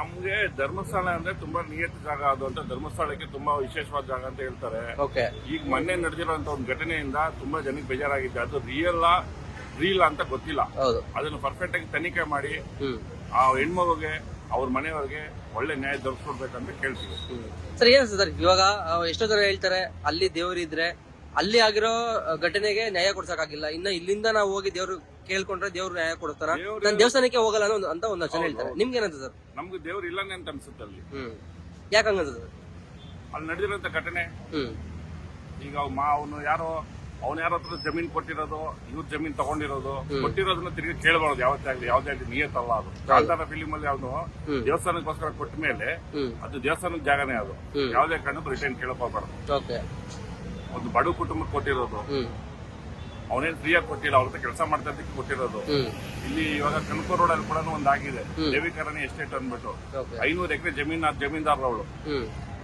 ನಮ್ಗೆ ಧರ್ಮಸ್ಥಳ ಅಂದ್ರೆ ತುಂಬಾ ನಿಯತ ಜಾಗ. ಅದು ಅಂತ ಧರ್ಮಸ್ಥಳಕ್ಕೆ ತುಂಬಾ ವಿಶೇಷವಾದ ಜಾಗ ಅಂತ ಹೇಳ್ತಾರೆ. ಓಕೆ ಈಗ ಮೊನ್ನೆ ನಡೆದಿರುವಂತ ಒಂದು ಘಟನೆಯಿಂದ ತುಂಬಾ ಜನಕ್ಕೆ ಬೇಜಾರಾಗಿದೆ. ಅದು ರಿಯಲ್ ರೀಲ್ ಅಂತ ಗೊತ್ತಿಲ್ಲ. ಅದನ್ನು ಪರ್ಫೆಕ್ಟ್ ಆಗಿ ತನಿಖೆ ಮಾಡಿ ಆ ಹೆಣ್ಮಗುಗೆ ಅವ್ರ ಮನೆಯವ್ರಿಗೆ ಒಳ್ಳೆ ನ್ಯಾಯ ದೊರಕಿಸ್ಕೊಡ್ಬೇಕಂತ ಕೇಳ್ತೀವಿ. ಸರ್ ಏನ್ ಸರ್? ಇವಾಗ ಎಷ್ಟೋ ಜನ ಹೇಳ್ತಾರೆ ಅಲ್ಲಿ ದೇವರಿದ್ರೆ ಅಲ್ಲಿ ಆಗಿರೋ ಘಟನೆಗೆ ನ್ಯಾಯ ಕೊಡ್ಸಕ್ಕಾಗಿಲ್ಲ. ಇನ್ನ ಇಲ್ಲಿಂದ ನಾವು ಹೋಗಿ ದೇವ್ರು ಕೇಳ್ಕೊಂಡ್ರೆ ದೇವ್ರು ನ್ಯಾಯ ಕೊಡ್ತಾರ ದೇವ್ರು- ನಾನು ದೇವಸ್ಥಾನಕ್ಕೆ ಹೋಗಲ್ಲ ಅನ್ನೋ ಒಂದು- ಅಂತ ಒಂದು ಜನ ಹೇಳ್ತಾರೆ. ನಿಮ್ಗೆ ಏನಂತ ಸರ್? ನಮ್ಗೆ ದೇವ್ರು ಇಲ್ಲ ಅಂತ ಅನ್ಸುತ್ತೆ ಅಲ್ಲಿ. ಹ್ಮ್. ಯಾಕಂಗಂತ ಸರ್? ಅಲ್ಲಿ ನಡೆದಿರೋಂಥ ಘಟನೆ. ಹ್ಮ್. ಈಗ ಅವ್ ಮಾ ಅವನು ಯಾರೋ ಅವ್ನ ಯಾರ ಹತ್ರ ಜಮೀನ್ ಕೊಟ್ಟಿರೋದು ಇವ್ರ ಜಮೀನ್ ತಗೊಂಡಿರೋದು ಕೊಟ್ಟಿರೋದನ್ನ ತಿರುಗಿ ಕೇಳಬಾರ್ದು ಯಾವತ್ತೇ ಆಗ್ಲಿ ಯಾವ್ದೇ ಆಗ್ಲಿ ನಿಯತ್ತಲ್ಲ ಅದು. ಕಾಂತಾರ ಫಿಲಿಮ್ ಅಲ್ಲಿ ಹ್ಮ್. ದೇವಸ್ಥಾನಕ್ಕೋಸ್ಕರ ಕೊಟ್ಟ ಮೇಲೆ ಹ್ಮ್. ಅದು ದೇವಸ್ಥಾನದ ಜಾಗನೇ ಅದು. ಯಾವ್ದೇ ಕಾರಣಕ್ಕೂ ರಿಟರ್ನ್ ಕೇಳಕೋಬಾರ್ದು ಓಕೆ. ಒಂದು ಬಡ ಕುಟುಂಬಕ್ಕೆ ಕೊಟ್ಟಿರೋದು. ಅವನೇನ್ ಫ್ರೀಯಾಗಿ ಕೊಟ್ಟಿಲ್ಲ ಅವ್ರ ಕೆಲಸ ಮಾಡ್ತಾ ಇದ್ದಕ್ಕೆ ಕೊಟ್ಟಿರೋದು. ಇಲ್ಲಿ ಇವಾಗ ಕನಕೂರ್ ರೋಡ್ ಅಲ್ಲಿ ಕೂಡ ಆಗಿದೆ. ದೇವಿಕರಣಿ ಎಸ್ಟೇಟ್ ಅಂದ್ಬಿಟ್ಟು. ಐನೂರು ಎಕರೆ ಜಮೀನ್ ಜಮೀನ್ದಾರ ಅವಳು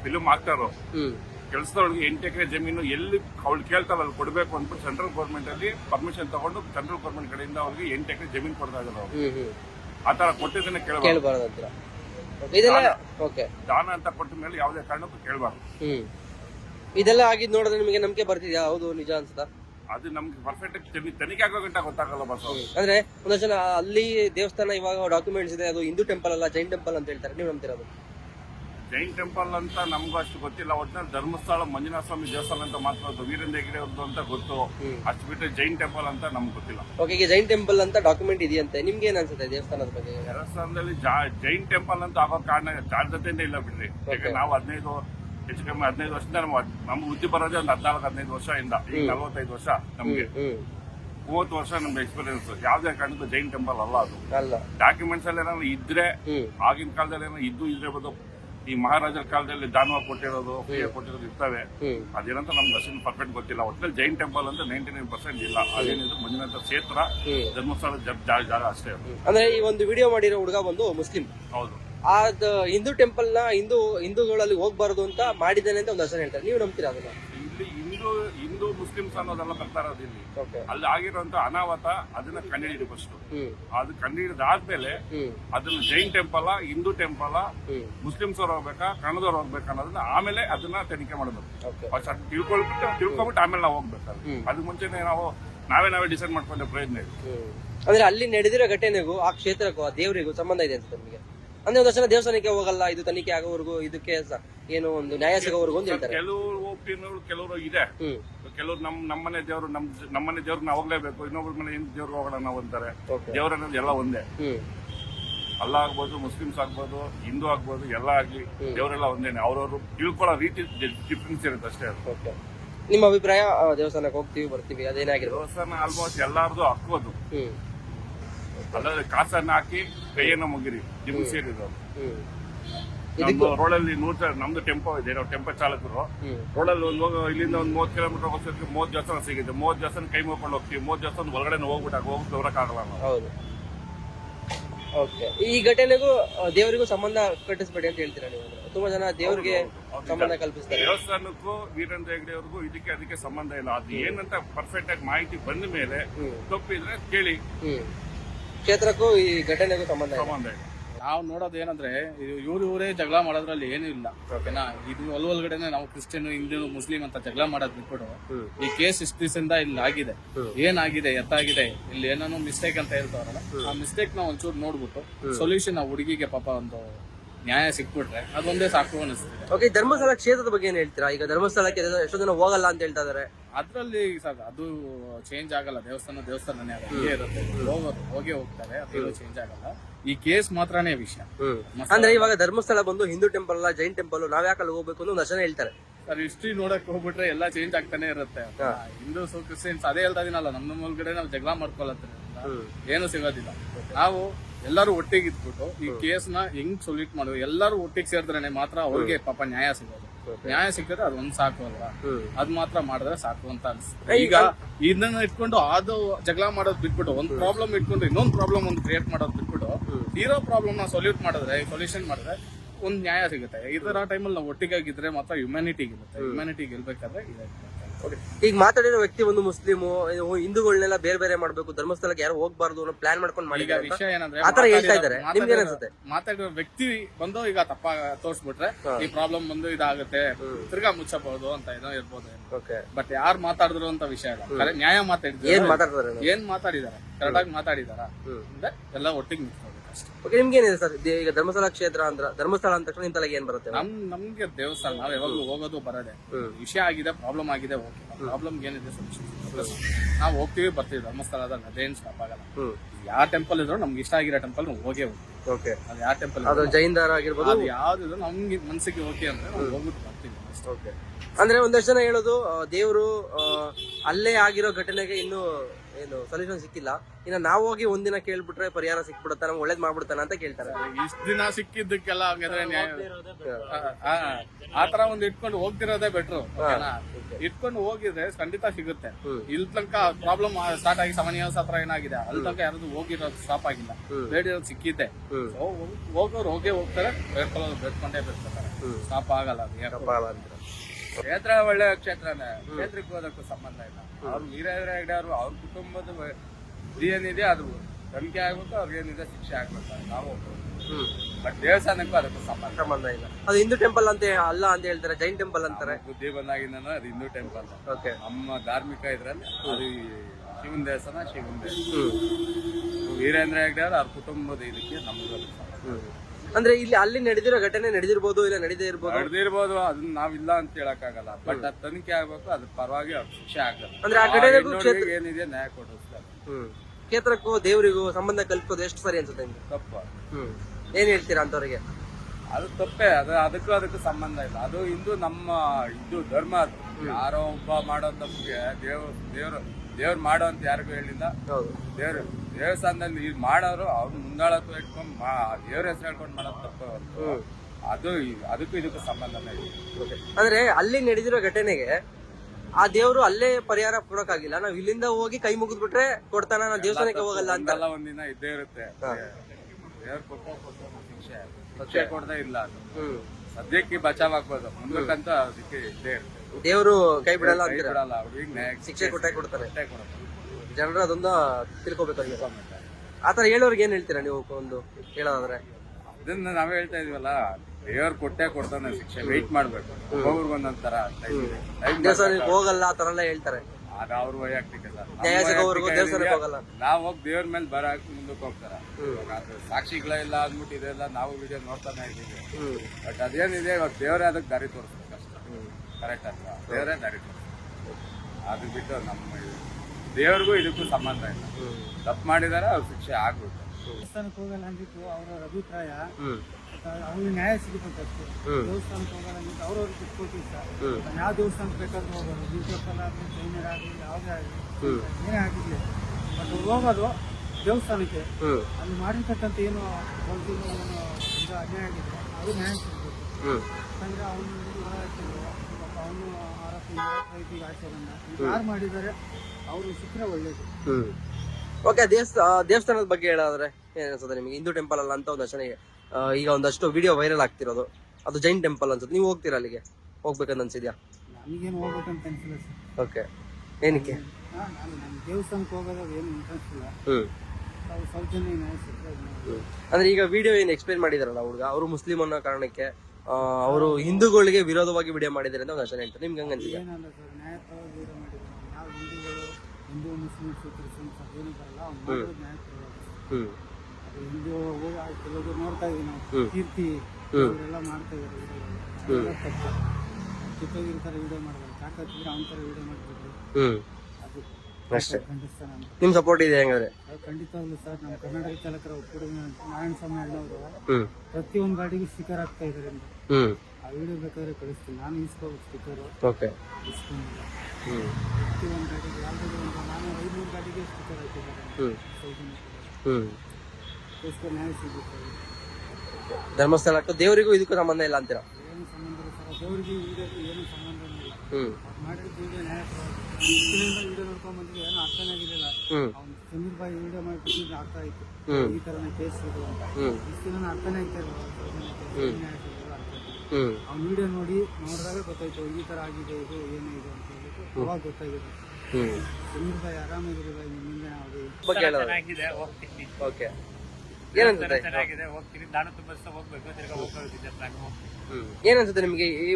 ಫಿಲ್ಮ್ ಆಗ್ತಾರೋ ಹ್ಮ್. ಕೆಲಸದೊಳಗೆ ಎಂಟು ಎಕರೆ ಜಮೀನು ಎಲ್ಲಿ ಅವಳು ಕೇಳ್ತಾರಲ್ಲ ಅಲ್ಲಿ ಕೊಡಬೇಕು ಅಂದ್ಬಿಟ್ಟು ಸೆಂಟ್ರಲ್ ಗೌರ್ಮೆಂಟ್ ಅಲ್ಲಿ ಪರ್ಮಿಷನ್ ತಗೊಂಡು ಸೆಂಟ್ರಲ್ ಗೌರ್ಮೆಂಟ್ ಕಡೆಯಿಂದ ಅವ್ರಿಗೆ ಎಂಟು ಎಕರೆ ಜಮೀನ್ ಕೊಡ್ತಾ ಇದ್ದಾರೆ ಅವ್ರು ಹ್ಮ್ ಹ್ಮ್. ಆ ತರ ಕೊಟ್ಟಿದ್ದನ್ನ ಕೇಳಬಾರ್ದು. ದಾನ ಅಂತ ಕೊಟ್ಟ ಮೇಲೆ ಯಾವುದೇ ಕಾರಣಕ್ಕೂ ಕೇಳಬಾರ್ದು. ಇದೆಲ್ಲ ಆಗಿದ್ ನೋಡಿದ್ರೆ ನಿಮಗೆ ನಂಬಿಕೆ ಬರ್ತಿದ್ಯಾ? ಹೌದು ನಿಜ ಅನ್ಸುತ್ತಾ? ಅದು ನಮ್ಗೆ ಪರ್ಫೆಕ್ಟ್ ತನಿಖೆ ಆಗೋ ಗಂಟ ಗೊತ್ತಾಗಲ್ಲ ಬಸ್ ಅಂದ್ರೆ ಒಂದಷ್ಟು ಜನ ಅಲ್ಲಿ ದೇವಸ್ಥಾನ ಇವಾಗ ಡಾಕ್ಯುಮೆಂಟ್ಸ್ ಇದೆ ಅದು ಹಿಂದೂ ಟೆಂಪಲ್ ಅಲ್ಲ ಜೈನ್ ಟೆಂಪಲ್ ಅಂತ ಹೇಳ್ತಾರೆ. ನೀವು ನಂಬ್ತಿರೋದು? ಜೈನ್ ಟೆಂಪಲ್ ಅಂತ ನಮಗೂ ಅಷ್ಟು ಗೊತ್ತಿಲ್ಲ. ಒಟ್ಟಿನಲ್ಲಿ ಧರ್ಮಸ್ಥಳ ಮಂಜುನಾಥ ಸ್ವಾಮಿ ದೇವಸ್ಥಾನ ಅಂತ ಮಾತ್ರ ವೀರೇಂದ್ರ ಹೆಗ್ಡೆ ಅವ್ರದ್ದು ಅಂತ ಗೊತ್ತು. ಅಷ್ಟು ಬಿಟ್ಟರೆ ಜೈನ್ ಟೆಂಪಲ್ ಅಂತ ನಮ್ಗೆ ಗೊತ್ತಿಲ್ಲ. ಓಕೆ ಈಗ ಜೈನ್ ಟೆಂಪಲ್ ಅಂತ ಡಾಕ್ಯುಮೆಂಟ್ ಇದೆಯಂತೆ. ನಿಮ್ಗೆ ಏನ್ ಅನ್ಸುತ್ತೆ ದೇವಸ್ಥಾನದ ಬಗ್ಗೆ? ದೇವಸ್ಥಾನದಲ್ಲಿ ಜೈನ್ ಟೆಂಪಲ್ ಅಂತ ಆಗೋ ಕಾರಣ ಜಾಗ್ರತೆಯಿಂದ ಇಲ್ಲ ಬಿಡ್ರಿ. ಯಾಕಂದ್ರೆ ನಾವು ಹದಿನೈದು ಹೆಚ್ಚು ಕಮ್ಮಿ ಹದಿನೈದು ವರ್ಷದಿಂದ ನಮ್ಮ ನಮ್ಮ ಬುದ್ಧಿ ಬರೋದೇ ಒಂದು ಹದಿನಾಲ್ಕು ಹದಿನೈದು ವರ್ಷದಿಂದ ಈಗ ನಲವತ್ತೈದು ವರ್ಷ ನಮ್ಗೆ. ಮೂವತ್ತು ವರ್ಷ ನಮ್ದು ಎಕ್ಸ್ಪೀರಿಯನ್ಸ್ ಯಾವ್ದೇ ಕಾರಣಕ್ಕೂ ಜೈನ್ ಟೆಂಪಲ್ ಅಲ್ಲ ಅದು. ಡಾಕ್ಯುಮೆಂಟ್ಸ್ ಅಲ್ಲಿ ಏನಾದ್ರು ಇದ್ರೆ ಆಗಿನ ಕಾಲದಲ್ಲಿ ಏನೋ ಇದ್ದು ಇದ್ರೆ ಈ ಮಹಾರಾಜರ ಕಾಲದಲ್ಲಿ ದಾನವ ಕೊಟ್ಟಿರೋದು ಕೊಟ್ಟಿರೋದು ಇರ್ತವೆ. ಅದೇನಂತ ನಮ್ ಅಷ್ಟು ಪರ್ಫೆಕ್ಟ್ ಗೊತ್ತಿಲ್ಲ. ಒಟ್ಟಿನಲ್ಲಿ ಜೈನ್ ಟೆಂಪಲ್ ಅಂತ ನೈಂಟಿ ನೈನ್ ಪರ್ಸೆಂಟ್ ಇಲ್ಲ ಅದೇನಿದ್ರು ಮಂಜುನಾಥ ಕ್ಷೇತ್ರ ಧರ್ಮಸ್ಥಳ ಜಾಗ ಅಷ್ಟೇ. ಅದು ಅಂದ್ರೆ ಈ ಒಂದು ವಿಡಿಯೋ ಮಾಡಿರೋ ಹುಡುಗ ಬಂದು ಮುಸ್ಲಿಂ. ಹೌದು. ಅದ್ ಹಿಂದೂ ಟೆಂಪಲ್ನ ಹಿಂದೂ ಹಿಂದೂಗಳಲ್ಲಿ ಹೋಗ್ಬಾರ್ದು ಅಂತ ಮಾಡಿದ್ದಾನೆ ಅಂತ ಒಂದು ಹೆಸರು ಹೇಳ್ತಾರೆ. ನೀವು ನಂಬ್ತೀರಾ ಅದನ್ನ? ಇಲ್ಲಿ ಹಿಂದೂ ಹಿಂದೂ ಮುಸ್ಲಿಮ್ಸ್ ಅನ್ನೋದೆಲ್ಲ ಬರ್ತಾ ಇರೋದು ಇಲ್ಲಿ ಅಲ್ಲಿ ಆಗಿರುವಂತ ಅನಾವತ ಅದನ್ನ ಕಂಡುಹಿಡಿದು ಫಸ್ಟ್ ಅದು ಕಂಡುಹಿಡಿದಾದ್ಮೇಲೆ ಅದನ್ನ Jain temple Hindu temple Muslims ಅವ್ರು ಹೋಗ್ಬೇಕಾ ಕನ್ನಡದವ್ರು ಹೋಗ್ಬೇಕಾ ಅನ್ನೋದನ್ನ ಆಮೇಲೆ ಅದನ್ನ ತನಿಖೆ ಮಾಡಬೇಕು. ಫಸ್ಟ್ ಅದು ತಿಳ್ಕೊಳ್ಬಿಟ್ಟು ತಿಳ್ಕೊಬಿಟ್ಟು ಆಮೇಲೆ ನಾವು ಹೋಗ್ಬೇಕು. ಅದಕ್ಕೆ ಮುಂಚೆನೆ ನಾವು ನಾವೇ ನಾವೇ ಡಿಸೈಡ್ ಮಾಡ್ಕೊಂಡೆ ಪ್ರಯತ್ನ ಇದೆ. ಅಂದ್ರೆ ಅಲ್ಲಿ ನಡೆದಿರೋ ಘಟನೆಗೂ ಆ ಕ್ಷೇತ್ರಕ್ಕೂ ಆ ದೇವರಿಗೂ ಸಂಬಂಧ ಇದೆ ಅಂತ ನಿಮಗೆ? ಅಂದ್ರೆ ವರ್ಷ ದೇವಸ್ಥಾನಕ್ಕೆ ಹೋಗಲ್ಲ ಇದು ತನಿಖೆ ಆಗೋವರೆಗೂ ಇದಕ್ಕೆ ಸ- ಏನು ಒಂದು ನ್ಯಾಯ ಸಿಗೋವರೆಗೂ ಅಂತ ಹೇಳ್ತಾರೆ. ಕೆಲವರು ಒಪ್ಪಿನವರು ಕೆಲವರು ಇದೆ. ಹ್ಮ್. ಕೆಲವರು ನಮ್ ನಮ್ಮನೆ ದೇವರು ನಮ್ ನಮ್ಮನೆ ದೇವ್ರನ್ನ ನಾವು ಹೋಗ್ಲೇಬೇಕು ಇನ್ನೊಬ್ರ ಮನೆ ಹಿಂದ್ ದೇವ್ರಿಗೆ ಹೋಗೋಣ ನಾವು ಅಂತಾರೆ ಓಕೆ. ದೇವ್ರ ಅನ್ನೋದು ಎಲ್ಲ ಒಂದೇ. ಹ್ಮ್. ಅಲ್ಲ ಆಗ್ಬೋದು ಮುಸ್ಲಿಮ್ಸ್ ಆಗ್ಬೋದು ಹಿಂದೂ ಆಗ್ಬೋದು ಎಲ್ಲ ಆಗ್ಲಿ ದೇವರೆಲ್ಲ ಒಂದೇನೆ. ಅವ್ರವ್ರು ತಿಳ್ಕೊಳ್ಳೋ ರೀತಿ ಡಿಫ್ರೆನ್ಸ್ ಇರುತ್ತೆ ಅಷ್ಟೇ ಅದು. ಓಕೆ. ನಿಮ್ಮ ಅಭಿಪ್ರಾಯ ಆ, ದೇವಸ್ಥಾನಕ್ಕೆ ಹೋಗ್ತೀವಿ ಬರ್ತೀವಿ ಅದೇನಾಗಿರೋ ದೇವಸ್ಥಾನ ಆಲ್ಮೋಸ್ಟ್ ಎಲ್ಲಾರ್ದು ಹ್ಮ್. ಅಲ್ಲದೆ ಕಾಸನ್ನ ಹಾಕಿ ಕೈಯನ್ನ ಮುಗಿರಿ ನಿಮ್ಗೆ ಸೇರಿದವರು ನಮ್ಮ ರೋಡಲ್ಲಿ ನೂರ್ ನಮ್ದು ಟೆಂಪೋ ಇದೆ ನಾವು ಟೆಂಪೋ ಚಾಲಕರು. ರೋಡಲ್ಲಿ ಒಂದು ಹೋಗೋ ಇಲ್ಲಿಂದ ಒಂದು ಮೂವತ್ತು ಕಿಲೋಮೀಟರ್ ಹೋಗೋಷ್ಟೊತ್ತಿಗೆ ಮೂವತ್ತು ದೇವಸ್ಥಾನ ಸಿಗುತ್ತೆ. ಮೂವತ್ತು ದೇವಸ್ಥಾನ ಕೈ ಮುಗ್ಕೊಂಡು ಹೋಗ್ತೀವಿ. ಮೂವತ್ತು ದೇವಸ್ಥಾನ ಒಳಗಡೆ ಹೋಗ್ಬಿಟ್ಟು ಹೋಗಿ ಬರೋಕ್ಕಾಗಲ್ಲ ನಾವು. ಓಕೆ. ಈ ಘಟನೆಗೂ ದೇವರಿಗೂ ಸಂಬಂಧ ಕಟ್ಟಿಸ್ಬೇಡಿ ಅಂತ ಹೇಳ್ತೀರಾ ನೀವು? ತುಂಬಾ ಜನ ದೇವರಿಗೆ ಸಂಬಂಧ ಕಲ್ಪಿಸ್ತಾರೆ. ದೇವಸ್ಥಾನಕ್ಕೂ ವೀರೇಂದ್ರ ಹೆಗ್ಡೆ ಅವ್ರಿಗೂ ಇದಕ್ಕೆ ಅದಕ್ಕೆ ಸಂಬಂಧ ಇಲ್ಲ. ಅದು ಏನಂತ ಪರ್ಫೆಕ್ಟ್ ಆಗಿ ಮಾಹಿತಿ ಬಂದ ಮೇಲೆ ತಪ್ಪಿದ್ರೆ ಕೇಳಿ. ಕ್ಷೇತ್ರಕ್ಕೂ ಈ ಘಟನೆಗೂ ಸಂಬಂಧ ಇದೆ. ಸಂಬಂಧ ನಾವು ನೋಡೋದು ಏನಂದ್ರೆ ಇವ್ರು ಇವರೇ ಜಗಳ ಮಾಡೋದ್ರಲ್ಲಿ ಏನೂ ಇಲ್ಲ. ಓಕೆನಾ? ಇದು ಒಳಗಡೆನೆ ನಾವು ಕ್ರಿಶ್ಚಿಯನ್ ಹಿಂದೂ ಮುಸ್ಲಿಂ ಅಂತ ಜಗಳ ಮಾಡೋದ್ ಬಿಟ್ಬಿಟ್ಟು. ಈ ಕೇಸ್ ಇಷ್ಟು ದಿವಸದಿಂದ ಇಲ್ಲಿ ಆಗಿದೆ. ಏನಾಗಿದೆ ಎತ್ತಾಗಿದೆ ಇಲ್ಲಿ ಏನೇನೋ ಮಿಸ್ಟೇಕ್ ಅಂತ ಹೇಳ್ತಾರಲ್ಲ ಆ ಮಿಸ್ಟೇಕ್ನ ಒಂಚೂರು ನೋಡ್ಬಿಟ್ಟು ಸೊಲ್ಯೂಷನ್ ಆ ಹುಡುಗಿಗೆ ಪಾಪ ಒಂದು ನ್ಯಾಯ ಸಿಕ್ಬಿಟ್ರೆ ಅದೊಂದೇ ಸಾಕು ಅನಿಸ್ತದೆ ಓಕೆ ಧರ್ಮಸ್ಥಳ ಕ್ಷೇತ್ರದ ಬಗ್ಗೆ ಏನ್ ಹೇಳ್ತೀರಾ? ಈಗ ಧರ್ಮಸ್ಥಳಕ್ಕೆ ಎಷ್ಟೋ ಜನ ಹೋಗಲ್ಲ ಅಂತ ಹೇಳ್ತಾ ಇದಾರೆ. ಅದ್ರಲ್ಲಿ ಸರ್ ಅದು ಚೇಂಜ್ ಆಗಲ್ಲ. ದೇವಸ್ಥಾನ ದೇವಸ್ಥಾನನೇ ಅದು. ಹಂಗೆ ಇರುತ್ತೆ. ಹೋಗೋದು ಹೋಗೇ ಹೋಗ್ತಾರೆ. ಅದು ಚೇಂಜ್ ಆಗಲ್ಲ. ಈ ಕೇಸ್ ಮಾತ್ರನೇ ವಿಷಯ. ಅಂದ್ರೆ ಇವಾಗ ಧರ್ಮಸ್ಥಳ ಬಂದು ಹಿಂದೂ ಟೆಂಪಲ್ ಅಲ್ಲ ಜೈನ್ ಟೆಂಪಲ್ ನಾವ್ ಯಾಕೆ ಅಲ್ಲಿ ಹೋಗ್ಬೇಕು ಅಂತ ಒಂದಷ್ಟು ಜನ ಹೇಳ್ತಾರೆ. ಸರ್ ಹಿಸ್ಟ್ರಿ ನೋಡಕ್ ಹೋಗ್ಬಿಟ್ರೆ ಎಲ್ಲ ಚೇಂಜ್ ಆಗ್ತಾನೆ ಇರುತ್ತೆ. ಹಿಂದೂಸ್ ಕ್ರಿಶ್ಚಿಯನ್ಸ್ ಅದೇ ಹೇಳ್ತಾ ಇದೀನಲ್ಲ ನಮ್ಮ ಒಳಗಡೆ ನಾವು ಜಗಳ ಮಾಡ್ಕೊಳತ್ತೀರಿಂದ ಏನು ಸಿಗೋದಿಲ್ಲ. ನಾವು ಎಲ್ಲರೂ ಒಟ್ಟಿಗೆ ಇದ್ಬಿಟ್ಟು ಈ ಕೇಸ್ನ ಹೆಂಗ್ ಸೊಲ್ಯೂಟ್ ಮಾಡೋದು? ಎಲ್ಲರೂ ಒಟ್ಟಿಗೆ ಸೇರಿದ್ರೆ ಮಾತ್ರ ಅವ್ರಿಗೆ ಪಾಪ ನ್ಯಾಯ ಸಿಗೋದು. ನ್ಯಾಯ ಸಿಕ್ಕಿದ್ರೆ ಅದು ಒಂದ್ ಸಾಕು ಅಲ್ವಾ? ಅದ್ ಮಾತ್ರ ಮಾಡಿದ್ರೆ ಸಾಕು ಅಂತ ಅನ್ಸುತ್ತೆ. ಈಗ ಇದನ್ನ ಇಟ್ಕೊಂಡು ಅದು ಜಗಳ ಮಾಡೋದ್ ಬಿಟ್ಬಿಟ್ಟು ಒಂದ್ ಪ್ರಾಬ್ಲಮ್ ಇಟ್ಕೊಂಡು ಇನ್ನೊಂದ್ ಪ್ರಾಬ್ಲಮ್ ಒಂದು ಕ್ರಿಯೇಟ್ ಮಾಡೋದ್ ಬಿಟ್ಬಿಟ್ಟು ಇರೋ ಪ್ರಾಬ್ಲಮ್ನ ಸೊಲ್ಯೂಟ್ ಮಾಡಿದ್ರೆ ಸೊಲ್ಯೂಷನ್ ಮಾಡಿದ್ರೆ ಒಂದ್ ನ್ಯಾಯ ಸಿಗುತ್ತೆ. ಇದರ ಟೈಮಲ್ಲಿ ನಾವು ಒಟ್ಟಿಗೆ ಆಗಿದ್ರೆ ಮಾತ್ರ ಹ್ಯುಮ್ಯಾನಿಟಿ ಗೆಲ್ಲುತ್ತೆ ಹ್ಯುಮ್ಯಾನಿಟಿ ಗೆಲ್ಬೇಕಾದ್ರೆ ಇದೆ. ಈಗ ಮಾತಾಡಿರೋ ವ್ಯಕ್ತಿ ಒಂದು ಮುಸ್ಲಿಮು ಹಿಂದೂಗಳನ್ನೆಲ್ಲ ಬೇರೆ ಬೇರೆ ಮಾಡ್ಬೇಕು ಧರ್ಮಸ್ಥಳಕ್ಕೆ ಯಾರು ಹೋಗ್ಬಾರ್ದು ಅನ್ನೋ ಪ್ಲಾನ್ ಮಾಡ್ಕೊಂಡು ಮಾಡಿದ್ದಾರೆ ವಿಷಯ ಏನಂದ್ರೆ ಆತರ ಹೇಳ್ತಾ ಇದ್ದಾರೆ. ಮಾತಾಡಿರೋ- ನಿಮ್ಗೆ ಅನ್ಸುತ್ತೆ ಮಾತಾಡಿರೋ ವ್ಯಕ್ತಿ ಬಂದು ಈಗ ತಪ್ಪ ತೋರ್ಸ್ಬಿಟ್ರೆ ಈ ಪ್ರಾಬ್ಲಮ್ ಬಂದು ಇದಾಗುತ್ತೆ ತಿರ್ಗಾ ಮುಚ್ಚಬಹುದು ಅಂತ ಏನೋ ಇರ್ಬೋದು ಬಟ್ ಯಾರು ಮಾತಾಡಿದ್ರು ಅಂತ ವಿಷಯ ನ್ಯಾಯ ಮಾತಾಡಿದ್ರು. ಏನ್ ಮಾತಾಡಿದಾರೆ ಏನ್ ಮಾತಾಡಿದಾರೆ? ಕರೆಕ್ಟ್ ಆಗಿ ಮಾತಾಡಿದಾರ? ಅಂದ್ರೆ ಎಲ್ಲ ಒಟ್ಟಿಗೆ ಓಕೆ ನಿಮ್ಗೆ ಏನಿದೆ ಸರ್? ಈಗ ಧರ್ಮಸ್ಥಳ ಕ್ಷೇತ್ರ ಅಂದ್ರ ಧರ್ಮಸ್ಥಳ ಅಂದ ತಕ್ಷಣ ನಿಮ್ ತಲೆಗೆ ಏನ್ ಬರುತ್ತೆ? ನಮ್ ನಮ್ಗೆ ದೇವಸ್ಥಾನ ನಾವ್ ಯಾವಾಗ್ಲೂ ಹೋಗೋದು ಬರೋದೆ. ವಿಷಯ ಆಗಿದೆ ಪ್ರಾಬ್ಲಮ್ ಆಗಿದೆ ಓಕೆ ಪ್ರಾಬ್ಲಮ್ ಏನಿದೆ ಸೊಲ್ಯೂಷನ್ ನಾವು ಹೋಗ್ತೀವಿ ಬರ್ತೀವಿ. ಧರ್ಮಸ್ಥಳದಾಗ ಅದೇನ್ ಸ್ಟಾಪ್ ಆಗಲ್ಲ. ಹ್ಮ್. ಯಾವ ಟೆಂಪಲ್ ಇದ್ರು ನಮ್ಗೆ ಇಷ್ಟ ಆಗಿರೋ ಟೆಂಪಲ್ ಹೋಗೇ ಹೋಗ್ತೀವಿ. ಓಕೆ ಅದು ಯಾವ ಟೆಂಪಲ್ ಅದು ಜೈನ್ ದಾರ ಆಗಿರ್ಬೋದು? ಅದು ಯಾವ್ದಿದ್ರು ನಮ್ಗೆ ಮನ್ಸಿಗೆ ಓಕೆ ಅಂದ್ರೆ ನಾವು ಹೋಗ್ಬಿಟ್ಟು ಬರ್ತೀವಿ ಅಷ್ಟೇ. ಓಕೆ ಅಂದ್ರೆ ಒಂದಷ್ಟು ಜನ ಹೇಳೋದು ದೇವರು ಅಲ್ಲೇ ಆಗಿರೋ ಘಟನೆಗೆ ಇನ್ನೂ ಏನು ಸೊಲ್ಯೂಷನ್ ಸಿಕ್ಕಿಲ್ಲ. ಇನ್ನ ನಾವು ಹೋಗಿ ಒಂದಿನ ಕೇಳ್ಬಿಟ್ರೆ ಪರಿಹಾರ ಸಿಕ್ಬಿಡುತ್ತಾ ನಮ್ಗೆ ಒಳ್ಳೇದ್ ಮಾಡ್ಬಿಡ್ತಾನ ಅಂತ ಕೇಳ್ತಾರೆ. ಇಷ್ಟ ದಿನ ಸಿಕ್ಕಿದ್ದಕ್ಕೆಲ್ಲ ಹಂಗಾದ್ರೆ ನ್ಯಾಯ ಆ, ತರ ಒಂದ್ ಇಟ್ಕೊಂಡು ಹೋಗ್ತಿರೋದೇ ಬೆಟ್ರು ಇಟ್ಕೊಂಡು ಹೋಗಿದ್ರೆ ಖಂಡಿತ ಸಿಗುತ್ತೆ. ಇಲ್ಲಿ ತನಕ ಪ್ರಾಬ್ಲಮ್ ಸ್ಟಾರ್ಟ್ ಆಗಿ ಸಾಮಾನ್ಯ ಹತ್ರ ಏನಾಗಿದೆ ಅಲ್ಲಿ ತನಕ ಯಾರು ಹೋಗಿರೋದು ಸ್ಟಾಪ್ ಆಗಿಲ್ಲ. ಬೇಡಿರೋದು ಸಿಕ್ಕಿದ್ದೆ. ಹೋಗೋರು ಹೋಗೇ ಹೋಗ್ತಾರೆ ಬೇಡ್ಕೊಳ್ಳೋದು ಬೇಡ್ಕೊಂಡೇ ಬೇಡ್ಕೊತಾರೆ. ಸ್ಟಾಪ್ ಆಗಲ್ಲ ಅದು ಯಾಕೋ. ಕ್ಷೇತ್ರ ಒಳ್ಳೆ ಕ್ಷೇತ್ರನೇ. ಕ್ಷೇತ್ರಕ್ಕೆ ಹೋದಕ್ಕೂ ಸಂಬಂಧ ಇಲ್ಲ. ಅವ್ರು ವೀರೇಂದ್ರ ಹೆಗ್ಡೆ ಅವರು ಅವ್ರ ಕುಟುಂಬದ ಏನಿದೆ ಅದು ನಂಬಿಕೆ ಆಗ್ಬೇಕು ಅವ್ರಿಗೇನಿದೆ ಶಿಕ್ಷೆ ಆಗ್ಬೇಕು ನಾವು ಬಟ್ ದೇವಸ್ಥಾನಕ್ಕೂ ಅದಕ್ಕೂ ಸಂಬಂಧ ಸಂಬಂಧ ಇಲ್ಲ. ಅದು ಹಿಂದೂ ಟೆಂಪಲ್ ಅಂತ ಅಲ್ಲ ಅಂತ ಹೇಳ್ತಾರೆ ಜೈನ್ ಟೆಂಪಲ್ ಅಂತಾರೆ. ಬುದ್ಧಿ ಬಂದಾಗಿಂದ ಅದು ಹಿಂದೂ ಟೆಂಪಲ್. ಓಕೆ. ನಮ್ಮ ಧಾರ್ಮಿಕ ಇದ್ರಲ್ಲಿ ಅದು ಶಿವನ ದೇವಸ್ಥಾನ ಶಿವನ್ ದೇವಸ್ಥಾನ. ವೀರೇಂದ್ರ ಹೆಗ್ಡೆ ಅವ್ರ ಅವ್ರ ಕುಟುಂಬದ ಇದಕ್ಕೆ ನಮಗೂ. ಅಂದ್ರೆ ಇಲ್ಲಿ ಅಲ್ಲಿ ನಡೆದಿರೋ ಘಟನೆ ನಡೆದಿರ್ಬೋದು ಇಲ್ಲ ನಡೆದೇ ಇರ್ಬೋದು? ನಡೆದಿರ್ಬೋದು ಅದನ್ನ ನಾವಿಲ್ಲ ಅಂತ ಹೇಳಕ್ಕಾಗಲ್ಲ. ಬಟ್ ಅದ್ ತನಿಖೆ ಆಗ್ಬೇಕು ಅದ್ರ ಪರವಾಗಿ ಅವ್ರ ಶಿಕ್ಷೆ ಆಗಲ್ಲ ಅಂದ್ರೆ ಆ ಕ್ಷೇತ್ರ ಏನಿದೆ ನ್ಯಾಯ ಕೊಡಿಸ್ತಾರೆ ಹ್ಮ್. ಕ್ಷೇತ್ರಕ್ಕೂ ದೇವರಿಗೂ ಸಂಬಂಧ ಕಲ್ಪೋದು ಎಷ್ಟು ಸರಿ ಅನ್ಸುತ್ತೆ ನಿಮ್ಗೆ? ತಪ್ಪು. ಹ್ಮ್. ಏನ್ ಹೇಳ್ತೀರಾ ಅಂತವ್ರಿಗೆ? ಅದು ತಪ್ಪೇ ಅದು ಅದಕ್ಕೂ ಅದಕ್ಕೂ ಸಂಬಂಧ ಇಲ್ಲ. ಅದು ಇಂದು ನಮ್ಮ ಇದು ಧರ್ಮ ಅದು. ಯಾರೋ ಒಬ್ಬ ಮಾಡೋ ತಪ್ಪಿಗೆ ದೇವ್ರು ದೇವ್ರು ದೇವ್ರು ಮಾಡೋ ಅಂತ ಯಾರಿಗೂ ಹೇಳಿಲ್ಲ. ದೇವ್ರು ದೇವಸ್ಥಾನದಲ್ಲಿ ಇದು ಮಾಡೋರು ಅವ್ರು ಮುಂದಾಳತ್ವ ಇಟ್ಕೊಂಡು ಮಾ ದೇವ್ರ ಹೆಸರು ಹೇಳ್ಕೊಂಡು ಮಾಡೋದು ತಪ್ಪು. ಹೊರ್ತು ಅದು ಅದಕ್ಕೂ ಇದಕ್ಕೂ ಸಂಬಂಧನೇ ಇಲ್ಲ. Okay. ಅಂದ್ರೆ ಅಲ್ಲಿ ನಡೆದಿರೋ ಘಟನೆಗೆ ಆ ದೇವ್ರು ಅಲ್ಲೇ ಪರಿಹಾರ ಕೊಡೋಕಾಗಿಲ್ಲ ನಾವ್ ಇಲ್ಲಿಂದ ಹೋಗಿ ಕೈ ಮುಗಿದ್ಬಿಟ್ರೆ ಕೊಡ್ತಾನ ನಾವು ದೇವಸ್ಥಾನಕ್ಕೆ ಹೋಗಲ್ಲ ಅಂತ. ಒಂದಲ್ಲ ಒಂದಿನ ಇದ್ದೇ ಇರುತ್ತೆ. ದೇವ್ರ ಕೊಟ್ಟ ಕೊಟ್ಟ ಶಿಕ್ಷೆ. ಶಿಕ್ಷೆ ಕೊಡದೇ ಇಲ್ಲ ಅದು. ಹ್ಮ್. ಸದ್ಯಕ್ಕೆ ಬಚಾವ್ ಆಗ್ಬೋದು. ಮುಂದಕ್ಕಂತ ಅದಕ್ಕೆ ಇದ್ದೇ ಇರುತ್ತೆ. ದೇವ್ರು ಕೈ ಬಿಡಲ್ಲ ಕೈ ಅಂತೀರ ಬಿಡಲ್ಲ ಅವ್ರಿಗೆ ನ್ಯಾಯ ಶಿಕ್ಷೆ ಕೊಟ್ಟೆ ಕೊಡ್ತಾರೆ. ಜನರು ಅದೊಂದು ತಿಳ್ಕೊಬೇಕಾಗಿ ಆತರ ಹೇಳೋರ್ಗೆ ಏನ್ ಹೇಳ್ತೀರಾ ನೀವು ಒಂದು ಹೇಳೋದಾದ್ರೆ? ಅದನ್ನ ನಾವೇ ಹೇಳ್ತಾ ಇದೀವಲ್ಲ ದೇವ್ರು ಕೊಟ್ಟೆ ಕೊಡ್ತಾನೆ ಶಿಕ್ಷೆ ವೆಯ್ಟ್ ಮಾಡ್ಬೇಕು. ಒಬ್ಬೊಬ್ರಿಗೆ ತರ ಟೈಮ್ ಇದೆ. ಹೋಗಲ್ಲ ಆತರ ತರ ಎಲ್ಲ ಹೇಳ್ತಾರೆ. ಅದು ಅವ್ರ ವೈಯಕ್ತಿಕ ಸರ್. ನಮ್ಮ ವೈಯಕ್ತಿಕ ದೇವಸ್ಥಾನಕ್ಕೆ ಹೋಗಲ್ಲ. ನಾವ್ ಹೋಗಿ ದೇವ್ರ ಮೇಲೆ ಬರ ಮುಂದಕ್ಕೆ ಹೋಗ್ತಾರ. ಇವಾಗ ಅದು ಸಾಕ್ಷಿಗಳೆಲ್ಲ ಅಂದ್ಬಿಟ್ಟು ಇದೆಲ್ಲ ನಾವು ವಿಡಿಯೋ ನೋಡ್ತಾನೆ ಇದೀವಿ. ಹ್ಮ್. ಬಟ್ ಅದೇನಿದೆ ಇವಾಗ ದೇವರೇ ಅದಕ್ಕೆ ದಾರಿ ತೋರಿಸ್ಬೇಕು ಅಷ್ಟೇ. ಕರೆಕ್ಟ್ ಅಲ್ವಾ? ದೇವರೇ ಡೈರೆಕ್ಟ್ ಅದು ಬಿಟ್ಟು ನಮ್ಮ ದೇವ್ರಿಗೂ ಇದಕ್ಕೂ ಸಂಬಂಧ ಇಲ್ಲ. ತಪ್ಪು ಮಾಡಿದಾರೆ ಅವ್ರ ಶಿಕ್ಷೆ ಆಗ್ಬಿಟ್ಟು ದೇವಸ್ಥಾನಕ್ಕೆ ಹೋಗಲ್ಲ ಅಂದಿತ್ತು ಅವರ ಅಭಿಪ್ರಾಯ. ಅವ್ರಿಗೆ ನ್ಯಾಯ ಅಷ್ಟೇ. ಹ್ಮ್. ದೇವಸ್ಥಾನಕ್ಕೆ ಹೋಗಲ್ಲ ಅಂದಿತ್ತು ಅವ್ರವ್ರಿಗೆ ಬಿಟ್ಕೊಟ್ಟಿವಿ ಸರ್. ಯಾವ ದೇವಸ್ಥಾನಕ್ಕೆ ಬೇಕಾದ್ರೂ ಹೋಗೋದು. ಬಿ ಜೆ ಆಗಲಿ ಜೈನರಾಗಲಿ ಯಾವುದೇ ಆಗಲಿ. ಏನೇ ಆಗಿರಲಿ. ಬಟ್ ಹೋಗೋದು ದೇವಸ್ಥಾನಕ್ಕೆ. ಅಲ್ಲಿ ಮಾಡಿರ್ತಕ್ಕಂಥ ಏನು ಇದು ಅನ್ಯಾಯ ಆಗಿದೆ ಅದು ನ್ಯಾಯ ಸಿಗಬೇಕು. ಯಾಕಂದ್ರೆ ಅವನು ಅವನು ಆರೋಪಿ ರೈತಿಗೆ ಆಚೆ ಬಂದ ಯಾರು ಮಾಡಿದ್ದಾರೆ? ಅವರು ಸಿಕ್ಕರೆ ಒಳ್ಳೇದು. ಓಕೆ ದೇವಸ್ಥಾನ ದೇವಸ್ಥಾನದ ಬಗ್ಗೆ ಹೇಳಾದ್ರೆ ಏನ್ ಅನ್ಸುತ್ತೆ ನಿಮಗೆ? ಹಿಂದೂ ಟೆಂಪಲ್ ಅಲ್ಲ ಅಂತ ಒಂದು ಅಷ್ಟೇ ಈಗ ಒಂದಷ್ಟು ವಿಡಿಯೋ ವೈರಲ್ ಆಗ್ತಿರೋದು. ಅದು ಜೈನ್ ಟೆಂಪಲ್ ಅನ್ಸುತ್ತೆ. ನೀವು ಹೋಗ್ತೀರಾ ಅಲ್ಲಿಗೆ? ಹೋಗ್ಬೇಕಂತ ಅನ್ಸಿದ್ಯಾ? ನಮಗೇನು ಹೋಗ್ಬೇಕಂತ ಅನ್ಸಿಲ್ಲ ಸರ್. ಓಕೆ ಏನಕ್ಕೆ? ನಾನು ದೇವಸ್ಥಾನಕ್ಕೆ ಹೋಗೋದಾಗ ಏನು ಇಂಟ್ರೆಸ್ಟ್ ಇಲ್ಲ. ಸೌಜನ್ಯ. ಅಂದ್ರೆ ಈಗ ವಿಡಿಯೋ ಏನು ಎಕ್ಸ್ಪ್ಲೈನ್ ಮಾಡಿದಾರಲ್ಲ ಹುಡುಗ? ಅವರು ಮುಸ್ಲಿಮ್ ಅನ್ನೋ ಕಾರಣಕ್ಕೆ ಅವರು ಹಿಂದೂಗಳಿಗೆ ವಿರೋಧವಾಗಿ ವಿಡಿಯೋ ಮಾಡಿದ್ದಾರೆ ಅಂತ ಒಂದು ಜನ ಹೇಳ್ತಾರೆ. ನಿಮ್ಗೆ ಹಂಗಂತ ಅನ್ಸಿದ್ಯಾ ಏನಲ್ಲ ಸರ್ ನ್ಯಾಯಪರವಾಗಿ ವಿರೋಧ ಮಾಡಿದ್ರು ನಾವು ಹಿಂದೂಗಳು ಹಿಂದೂ ಮುಸ್ಲಿಮ್ಸ್ ಕ್ರಿಶ್ಚಿಯನ್ಸ್ ಏನು ಬರಲ್ಲ. ಅವ್ನು ಮಾಡೋದು ನ್ಯಾಯಪರವಾಗಿ. ಹ್ಮ್. ಅದು ಹಿಂದೂ ಹೋಗಿ ಆ ಕೆಲವರು ನೋಡ್ತಾ ಇದೀವಿ ನಾವು. ಕೀರ್ತಿ. ಅವರೆಲ್ಲ ಮಾಡ್ತಾ ಇದ್ದಾರೆ ವಿಡಿಯೋ ತಪ್ಪು ವಿಡಿಯೋ ಮಾಡಬಾರ್ದು ತಾಕತ್ತಿದ್ರೆ ಅವ್ನ ಥರ ವಿಡಿಯೋ ಮಾಡಿಬಿಟ್ರು ಹ್ಮ್. ಅಂತ ನಿಮ್ ಸಪೋರ್ಟ್ ಇದೆ ಹೆಂಗಾದ್ರೆ? ಖಂಡಿತವಾಗ್ಲೂ ಸರ್ ನಮ್ಮ ಕರ್ನಾಟಕ ಚಾಲಕರ ಒಕ್ಕೂಟ ನಾರಾಯಣ ಸ್ವಾಮಿ ಅಣ್ಣವರು ಹ್ಮ್. ಪ್ರತಿಯೊಂದು ಗಾಡಿಗೆ ಸ್ಟಿಕರ್ ಹಾಕ್ತಾ ಇದ್ದಾರೆ ಹ್ಮ್. ಆ ವಿಡಿಯೋ ಬೇಕಾದ್ರೆ ಕಳಿಸ್ತೀನಿ. ನಾನು ಇಸ್ಕೋಬೇಕು ಸ್ಟಿಕರ್ ಓಕೆ. ಇಸ್ಕೊಂಡಿಲ್ಲ. ಹ್ಮ್. ಪ್ರತಿಯೊಂದು ಗಾಡಿಗೆ ಯಾವುದಾದ್ರು ಒಂದು ನಾನು ಐನೂರು ಗಾಡಿಗೆ ಸ್ಟಿಕರ್ ಹಾಕಿದ್ದಾರೆ. ಹ್ಮ್. ಹ್ಮ್. ಅದಕ್ಕೋಸ್ಕರ ನ್ಯಾಯ ಸಿಗುತ್ತೆ. ಧರ್ಮಸ್ಥಳಕ್ಕೂ ದೇವರಿಗೂ ಇದಕ್ಕೂ ಸಂಬಂಧ ಇಲ್ಲ ಅಂತೀರಾ? ಏನು ಸಂಬಂಧ ಇಲ್ಲ ಸರ್. ದೇವರಿಗೆ ಇದಕ್ಕೂ ಏನು ಸಂಬಂಧ ಇಲ್ಲ. ಮಾಡಿದ ಇಷ್ಟಿನಿಂದ ವಿಡಿಯೋ ನೋಡ್ಕೊಂಡ್ ಬಂದಿದ್ದೆ ಏನೋ ಅರ್ಥನೇ ಆಗಿರಲಿಲ್ಲ ಅವ್ನು ಸಮೀರ್ ಬಾಯಿ ವಿಡಿಯೋ ಅರ್ಥ ಆಯ್ತು ಹ್ಮ್. ಈ ತರನ ಕೇಸ್ ಇದು ಅಂತ ಇಷ್ಟು ದಿನ ಅರ್ಥನೇ ಆಗ್ತಾ ಇರಲಿಲ್ಲ ಅವ್ನ ವಿಡಿಯೋ ನೋಡಿ ನೋಡಿದಾಗ ಗೊತ್ತಾಯ್ತು ಈ ತರ ಆಗಿದೆ ಇದು ಏನು ಇದು ಅಂತ ಹೇಳ್ಬಿಟ್ಟು ಅವಾಗ ಗೊತ್ತಾಯ್ತು ಹ್ಮ್. ಸುನೀಲ್ ಭಾಯ್ ಆರಾಮಾಗಿರಿ ನಿಮ್ಮಿಂದ ಚೆನ್ನಾಗಿದೆ ಹೋಗ್ತೀನಿ. ಓಕೆ. ಏನನ್ಸುತ್ತೆ ಚೆನ್ನಾಗಿದೆ ಹೋಗ್ತೀನಿ. ನಾನು ತುಂಬಾ ಹೋಗ್ಬೇಕು ತಿರ್ಗಾ ಹೋಗ್ತಿದ್ದೆ ಪ್ಲಾನ್ ಹ್ಮ್ ಏನನ್ಸುತ್ತೆ ನಿಮ್ಗೆ ಈ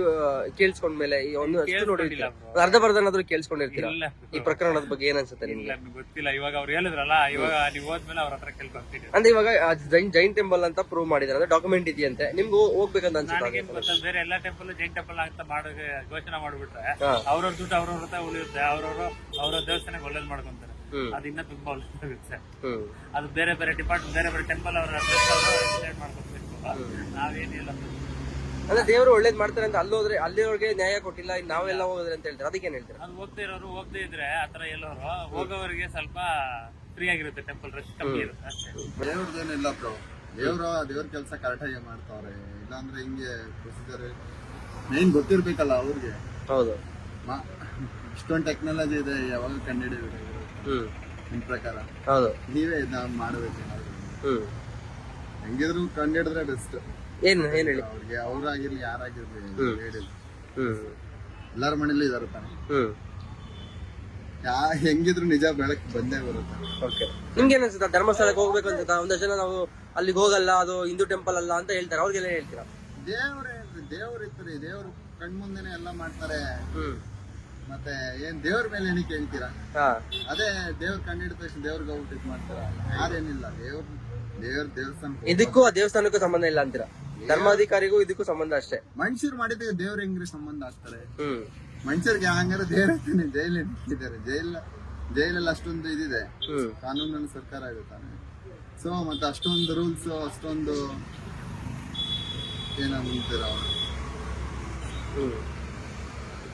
ಕೇಳಿಸ್ಕೊಂಡ್ಮೇಲೆ ಈ ಒಂದು ಅಷ್ಟು ನೋಡಿರ್ತೀರ? ಅರ್ಧ ಬರ್ಧನಾದ್ರೂ ಕೇಳಿಸ್ಕೊಂಡಿರ್ತೀರಾ? ಇಲ್ಲ. ಈ ಪ್ರಕರಣದ ಬಗ್ಗೆ ಏನನ್ಸುತ್ತೆ ಇಲ್ಲ ನಿಮ್ಗೆ ಗೊತ್ತಿಲ್ಲ. ಇವಾಗ ಅವ್ರು ಹೇಳಿದ್ರಲ್ಲ ಇವಾಗ ನೀವು ಹೋದ್ಮೇಲೆ ಅವ್ರ ಹತ್ರ ಕೇಳ್ಕೊಂತೀನಿ ಅಂದ್ರೆ ಇವಾಗ ಆ ಜೈನ್ ಜೈನ್ ಟೆಂಪಲ್ ಅಂತ ಪ್ರೂವ್ ಮಾಡಿದ್ರೆ. ಅಂದ್ರೆ ಡಾಕ್ಯುಮೆಂಟ್ ಇದೆಯಂತೆ. ನಿಮ್ಗೂ ಹೋಗ್ಬೇಕಂತ ಅನ್ಸುತ್ತೆ ನನಗೇನ್ ಗೊತ್ತಾ ಬೇರೆ ಎಲ್ಲಾ ಟೆಂಪಲ್ ಜೈನ್ ಟೆಂಪಲ್ ಅಂತ ಮಾಡೋ ಘೋಷಣೆ ಮಾಡ್ಬಿಟ್ರೆ ಹಾ. ಅವ್ರವ್ರ ದುಡ್ಡು ಅವ್ರವ್ರ ಹತ್ರ ಉಳಿಯುತ್ತೆ. ಅವ್ರವ್ರು ಅವ್ರ ದೇವಸ್ಥಾನ ಒಳ್ಳೇದ್ ಮಾಡ್ಕೊಂತಾರೆ. ಹ್ಮ್. ಅದು ಇನ್ನ ತುಂಬಾ ಒಳ್ಳೇದಾಗುತ್ತೆ ಹ್ಮ್. ಅದು ಬೇರೆ ಬೇರೆ ಡಿಪಾರ್ಟ್ಮೆಂಟ್ ಬೇರೆ ಬೇರೆ ಟೆಂಪಲ್ ಅವರ ಮಾಡ್ಕೊಂತ ಮಾಡ್ಕೊಬೇಕು ನಾವೇನಿಲ್ಲ. ಅಂದ್ರೆ ದೇವರು ಒಳ್ಳೇದ್ ಮಾಡ್ತಾರೆ ಅಂತ ಅಲ್ಲೋದ್ರೆ ಅಲ್ಲಿವರೆಗೆ ನ್ಯಾಯ ಕೊಟ್ಟಿಲ್ಲ ಇನ್ನು ನಾವೆಲ್ಲ ಹೋಗೋದ್ರೆ ಅಂತ ಹೇಳ್ತಾರೆ? ಅದಕ್ಕೆ ಹೇಳ್ತಾರೆ? ಅದು ಹೋಗ್ತಾ ಇರೋರು ಹೋಗ್ದೇ ಇದ್ರೆ ಆತರ ಎಲ್ಲೋರು ಹೋಗೋವರಿಗೆ ಸ್ವಲ್ಪ ಫ್ರೀ ಆಗಿರುತ್ತೆ ಟೆಂಪಲ್ ರಶ್ ಕಮ್ಮಿ ಇರುತ್ತೆ ಅಷ್ಟೇ. ದೇವ್ರದ್ದೇನಿಲ್ಲ ಬ್ರೋ ದೇವ್ರು ದೇವ್ರ ಕೆಲಸ ಕರೆಕ್ಟಾಗಿ ಮಾಡ್ತಾವ್ರೆ. ಇಲ್ಲಾಂದ್ರೆ ಹಿಂಗೆ ಪ್ರೊಸೀಜರ್ ಮೇನ್ ಗೊತ್ತಿರ್ಬೇಕಲ್ಲ ಅವ್ರಿಗೆ. ಹೌದು. ಮಾ ಇಷ್ಟೊಂದು ಟೆಕ್ನಾಲಜಿ ಇದೆ ಯಾವಾಗ ಕಂಡುಹಿಡಿಬೇಕು? ಹ್ಮ್. ನಿಮ್ ಪ್ರಕಾರ? ಹೌದು. ನೀವೇ ಇದನ್ನ ಮಾಡ್ಬೇಕು ಏನಾದ್ರು. ಹ್ಮ್. ಹೆಂಗಿದ್ರು ಕಂಡುಹಿಡಿದ್ರೆ ಬೆಸ್ಟ್ ಏನ್ ಏನ್ ಹೇಳಿ? ಅವ್ರಿಗೆ ಅವ್ರಾಗಿರ್ಲಿ ಯಾರಾಗಿರ್ಲಿ ಹೇಳಿಲ್ಲ ಹ್ಮ್. ಎಲ್ಲಾರ ಮನೇಲಿ ಇದಾರೆ ತಾನೆ. ಹ್ಮ್. ಯಾ ಹೆಂಗಿದ್ರು ನಿಜ ಬೆಳಕ್ ಬಂದೇ ಬರುತ್ತೆ. ಓಕೆ. ನಿಮ್ಗೆ ಅನ್ಸುತ್ತಾ ಧರ್ಮಸ್ಥಳಕ್ಕೆ ಹೋಗ್ಬೇಕು ಅಂತ ಒಂದಷ್ಟು ಜನ ನಾವು ಅಲ್ಲಿಗೆ ಹೋಗಲ್ಲ ಅದು ಹಿಂದೂ ಟೆಂಪಲ್ ಅಲ್ಲ ಅಂತ ಹೇಳ್ತಾರೆ. ಅವ್ರಿಗೆಲ್ಲ ಹೇಳ್ತೀರಾ? ದೇವ್ರೇ ದೇವ್ರ ಇತ್ತು ದೇವ್ರ ಕಣ್ಮುಂದೆನೆ ಎಲ್ಲ ಮಾಡ್ತಾರೆ. ಹ್ಮ್. ಮತ್ತೆ ಏನ್ ದೇವ್ರ ಮೇಲೆ ಏನಕ್ಕೆ ಹೇಳ್ತೀರಾ? ಹಾ. ಅದೇ ದೇವ್ರ ಕಂಡಿಡಿದ ತಕ್ಷಣ ದೇವ್ರಿಗೆ ಔಟ್ ಇದು ಮಾಡ್ತಾರ? ಯಾರೇನಿಲ್ಲ ದೇವ್ರ ದೇವ್ರ ದೇವಸ್ಥಾನ ಇದಕ್ಕೂ ಆ ದೇವಸ್ಥಾನಕ್ಕೂ ಸಂಬಂಧ ಇಲ್ಲ ಅಂತೀರಾ? ಧರ್ಮಾಧಿಕಾರಿಗೂ ಇದಕ್ಕೂ ಸಂಬಂಧ ಅಷ್ಟೇ. ಮನುಷ್ಯರು ಮಾಡಿದ್ರೆ ದೇವ್ರ ಹೆಂಗ್ರಿ ಸಂಬಂಧ ಆಗ್ತಾರೆ ಹ್ಮ್. ಮನುಷ್ಯರಿಗೆ ಹಂಗಾರೆ ದೇವ್ರ ಜೈಲ್ ಇಟ್ಟಿದ್ದಾರೆ ಜೈಲ್ ಜೈಲಲ್ಲಿ ಅಷ್ಟೊಂದು ಇದಿದೆ. ಕಾನೂನನ್ನು ಸರ್ಕಾರ ಇದೆ ತಾನೆ ಸೊ ಮತ್ತೆ ಅಷ್ಟೊಂದು ರೂಲ್ಸ್ ಅಷ್ಟೊಂದು ಏನಂತೀರ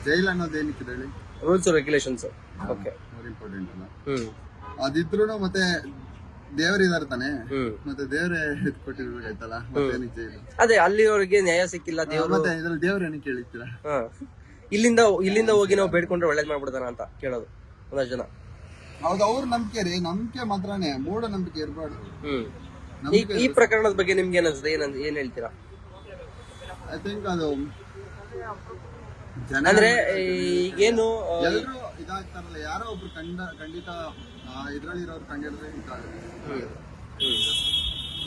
ಜೈಲ್ ಅನ್ನೋದು ಏನಕ್ಕೆ ಹೇಳಿ? Rules regulations okay more important ಅಲ್ಲ. ಅದಿದ್ರು ಮತ್ತೆ ದೇವ್ರಿದಾರೆ ತಾನೆ. ಮತ್ತೆ ದೇವರೇ ಕೊಟ್ಟಿರ್ಬೇಕಾಯ್ತಲ್ಲ ಮತ್ತೆ ನಿಜ ಜೈಲು ಅದೇ ಅಲ್ಲಿವರೆಗೆ ನ್ಯಾಯ ಸಿಕ್ಕಿಲ್ಲ ದೇವ್ರು ಮತ್ತೆ ಇದ್ರಲ್ಲಿ ದೇವ್ರ ಏನಕ್ಕೆ ಕೇಳಿರ್ತೀರಾ ಹಾ. ಇಲ್ಲಿಂದ ಇಲ್ಲಿಂದ ಹೋಗಿ ನಾವು ಬೇಡ್ಕೊಂಡ್ರೆ ಒಳ್ಳೇದ್ ಮಾಡ್ಬಿಡ್ತಾನ ಅಂತ ಕೇಳೋದು ಒಂದಷ್ಟು ಜನ. ಹೌದು ಅವ್ರ ನಂಬಿಕೆ ರೀ ನಂಬಿಕೆ ಮಾತ್ರನೇ ಮೂಢ ನಂಬಿಕೆ ಇರಬಾರ್ದು. ಹ್ಮ್. ಈ ಈ ಪ್ರಕರಣದ ಬಗ್ಗೆ ನಿಮ್ಗೆ ಏನಿಸುತ್ತೆ ಅನ್ಸುತ್ತೆ ಏನ್ ಏನ್ ಹೇಳ್ತೀರಾ? ಐ ಥಿಂಕ್ ಅದು ಜನ ಅಂದ್ರೆ ಈಗೇನು ಆ, ಎಲ್ರು ಇದಾಗ್ತಾರಲ್ಲ ಯಾರೋ ಒಬ್ರು ಖಂಡ ಖಂಡಿತ ಇದ್ರಲ್ಲಿರೋರು ಕಂಡಿಡಿದ್ರೆ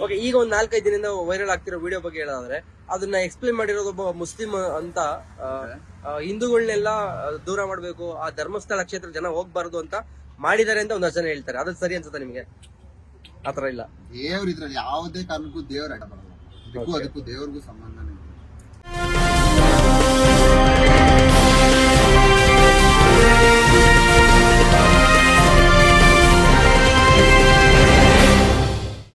ಓಕೆ ಈಗ ಒಂದ್ ನಾಲ್ಕೈದು ದಿನದಿಂದ ವೈರಲ್ ಆಗ್ತಿರೋ ವಿಡಿಯೋ ಬಗ್ಗೆ ಹೇಳೋದಾದ್ರೆ ಅದನ್ನ ಎಕ್ಸ್ಪ್ಲೇನ್ ಮಾಡಿರೋದು ಒಬ್ಬ ಮುಸ್ಲಿಂ ಅಂತ ಆ, ಆ, ಹಿಂದೂಗಳನ್ನೆಲ್ಲ ಆ, ದೂರ ಮಾಡ್ಬೇಕು ಆ ಧರ್ಮಸ್ಥಳ ಕ್ಷೇತ್ರ ಜನ ಹೋಗ್ಬಾರ್ದು ಅಂತ ಮಾಡಿದ್ದಾರೆ ಅಂತ ಒಂದಷ್ಟು ಜನ ಹೇಳ್ತಾರೆ. ಅದು ಸರಿ ಅನ್ಸುತ್ತೆ ನಿಮ್ಗೆ? ಆತರ ಇಲ್ಲ? ದೇವ್ರ ಇದ್ರಲ್ಲಿ ಯಾವುದೇ ಕಾರಣಕ್ಕೂ ದೇವ್ರ ಅಡ್ಡ ಬರಲ್ಲ ಇದಕ್ಕೂ ಅದಕ್ಕೂ ದೇವ್ರಿಗೂ ಸಂಬಂಧನೇ